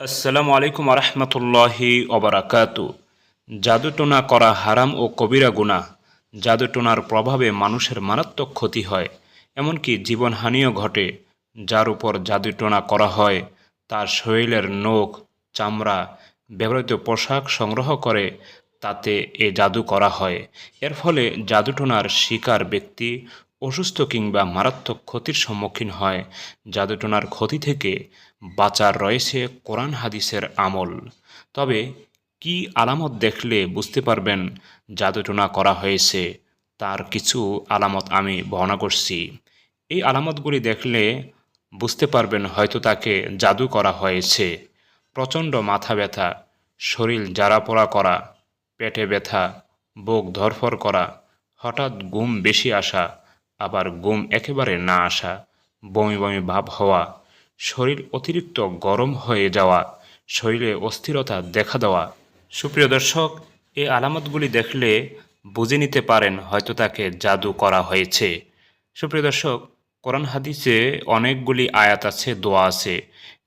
আসসালামু আলাইকুম রহমতুল্লাহি অবরাকাতু জাদুটোনা করা হারাম ও কবিরা গুনাহ। জাদুটোনার প্রভাবে মানুষের মারাত্মক ক্ষতি হয়, এমনকি জীবনহানিও ঘটে। যার উপর জাদুটোনা করা হয়, তার শরীরের নখ, চামড়া, ব্যবহৃত পোশাক সংগ্রহ করে তাতে এ জাদু করা হয়। এর ফলে জাদুটোনার শিকার ব্যক্তি অসুস্থ কিংবা মারাত্মক ক্ষতির সম্মুখীন হয়। জাদুটোনার ক্ষতি থেকে বাঁচার রয়েছে কোরআন হাদিসের আমল। তবে কি আলামত দেখলে বুঝতে পারবেন জাদুটোনা করা হয়েছে, তার কিছু আলামত আমি বর্ণনা করছি। এই আলামতগুলি দেখলে বুঝতে পারবেন হয়তো তাকে জাদু করা হয়েছে। প্রচণ্ড মাথা ব্যথা, শরীর জ্বালাপোড়া করা, পেটে ব্যথা, বুক ধরফর করা, হঠাৎ ঘুম বেশি আসা আবার ঘুম একেবারে না আসা, বমি বমি ভাব হওয়া, শরীর অতিরিক্ত গরম হয়ে যাওয়া, শরীরে অস্থিরতা দেখা দেওয়া। সুপ্রিয় দর্শক এই আলামতগুলি দেখলে বুঝে নিতে পারেন হয়তো তাকে জাদু করা হয়েছে। সুপ্রিয় দর্শক, কোরআন হাদিসে অনেকগুলি আয়াত আছে, দোয়া আছে,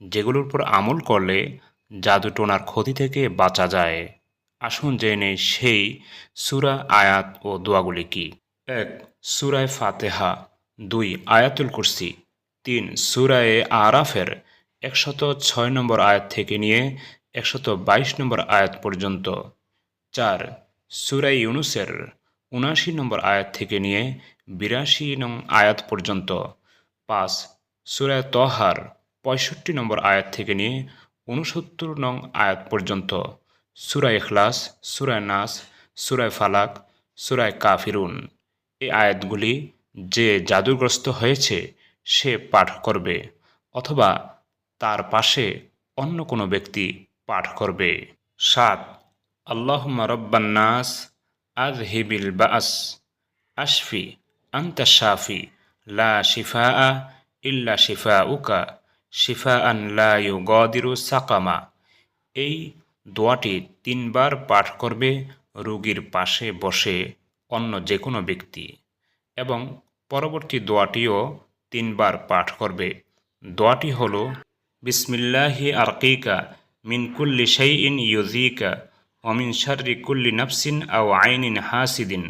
যেগুলোর উপর আমল করলে জাদু টোনার ক্ষতি থেকে বাঁচা যায়। আসুন জেনে সেই সুরা আয়াত ও দোয়াগুলি কি। এক, সুরায় ফাতেহা। দুই, আয়াতুল কুরসি। তিন, সুরায়ে আরাফের একশত ছয় নম্বর আয়াত থেকে নিয়ে একশত বাইশ নম্বর আয়াত পর্যন্ত। চার সুরাই ইউনুসের উনাশি নম্বর আয়াত থেকে নিয়ে বিরাশি নং আয়াত পর্যন্ত। পাঁচ, সুরায় তহার পঁয়ষট্টি নম্বর আয়াত থেকে নিয়ে উনসত্তর নং আয়াত পর্যন্ত। সুরায় ইখলাস, সুরায় নাস, সুরায় ফালাক, সুরায় কাফিরুন। এই আয়াতগুলি যে জাদুগ্রস্ত হয়েছে, সে পাঠ করবে, অথবা তার পাশে অন্য কোনো ব্যক্তি পাঠ করবে। সাত আল্লাহ রব্বান্নাস আজ হিবিল বাস, আশফি আন্তা শাফি, লা শিফা ইল্লা শিফা উকা শিফা আন লা ইউগদিরু সাকামা। এই দোয়াটি তিনবার পাঠ করবে, রোগীর পাশে বসে অন্য যে কোনো ব্যক্তি এবং পরবর্তী দোয়াটিও তিনবার পাঠ করবে। দোয়াটি হল, বিসমিল্লাহি আরকিকা মিন কুল্লি শাইইন ইউজিকা অমিন শাররি কুল্লি নাফসিন আও আইনিন হাসিদিন।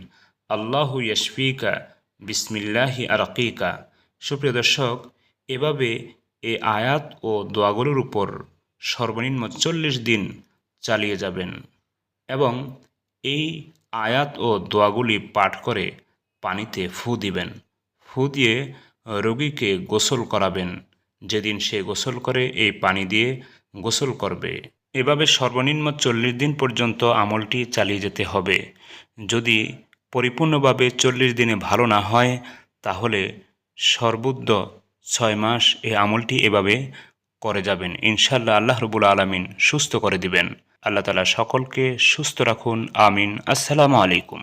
আল্লাহু ইয়াশফিকা বিসমিল্লাহি আরকিকা। সুপ্রিয় দর্শক, এভাবে এ আয়াত ও দোয়াগুলোর উপর সর্বনিম্ন চল্লিশ দিন চালিয়ে যাবেন এবং এই আয়াত ও দোয়াগুলি পাঠ করে পানিতে ফু দিবেন। ফু দিয়ে রোগীকে গোসল করাবেন। যেদিন সে গোসল করে, এই পানি দিয়ে গোসল করবে। এভাবে সর্বনিম্ন চল্লিশ দিন পর্যন্ত আমলটি চালিয়ে যেতে হবে। যদি পরিপূর্ণভাবে চল্লিশ দিনে ভালো না হয়, তাহলে সর্বোচ্চ ছয় মাস এই আমলটি এভাবে করে যাবেন। ইনশাল্লাহ আল্লাহ রবুল আলমিন সুস্থ করে দিবেন। আল্লাহ তালা সকলকে সুস্থ রাখুন আমিন। আসসালামু আলাইকুম।